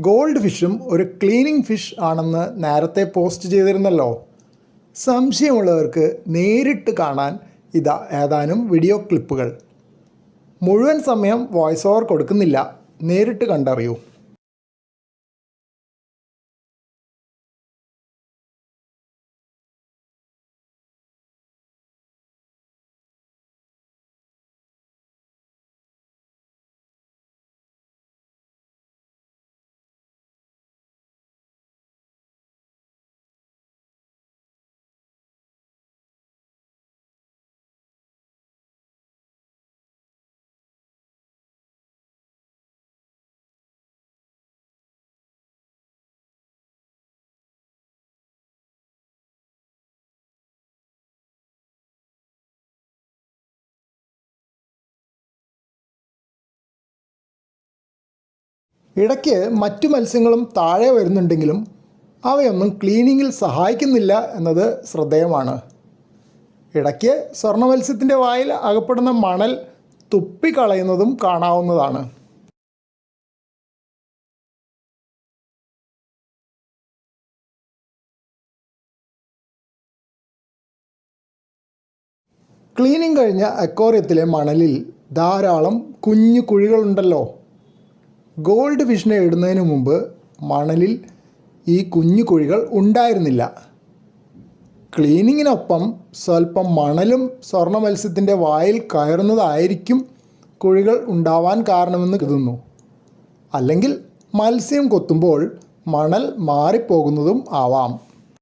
Gold ഫിഷും ഒരു cleaning fish ആണെന്ന് നേരത്തെ പോസ്റ്റ് ചെയ്തിരുന്നല്ലോ. സംശയമുള്ളവർക്ക് നേരിട്ട് കാണാൻ ഇതാ ഏതാനും വീഡിയോ ക്ലിപ്പുകൾ. മുഴുവൻ സമയം വോയിസ് ഓവർ കൊടുക്കുന്നില്ല. നേരിട്ട് കണ്ടറിയൂ. ഇടയ്ക്ക് മറ്റു മത്സ്യങ്ങളും താഴെ വരുന്നുണ്ടെങ്കിലും അവയൊന്നും ക്ലീനിങ്ങിൽ സഹായിക്കുന്നില്ല എന്നത് ശ്രദ്ധേയമാണ്. ഇടയ്ക്ക് സ്വർണ മത്സ്യത്തിന്റെ വായിൽ അകപ്പെടുന്ന മണൽ തുപ്പിക്കളയുന്നതും കാണാവുന്നതാണ്. ക്ലീനിങ് കഴിഞ്ഞ അക്വോറിയത്തിലെ മണലിൽ ധാരാളം കുഞ്ഞു കുഴികളുണ്ടല്ലോ. ഗോൾഡ് ഫിഷിനെ ഇടുന്നതിന് മുമ്പ് മണലിൽ ഈ കുഞ്ഞു കുഴികൾ ഉണ്ടായിരുന്നില്ല. ക്ലീനിങ്ങിനൊപ്പം സ്വല്പം മണലും സ്വർണ മത്സ്യത്തിന്റെ വായിൽ കയറുന്നതായിരിക്കും കുഴികൾ ഉണ്ടാവാൻ കാരണമെന്ന് കരുതുന്നു. അല്ലെങ്കിൽ മത്സ്യം കൊത്തുമ്പോൾ മണൽ മാറിപ്പോകുന്നതും ആവാം.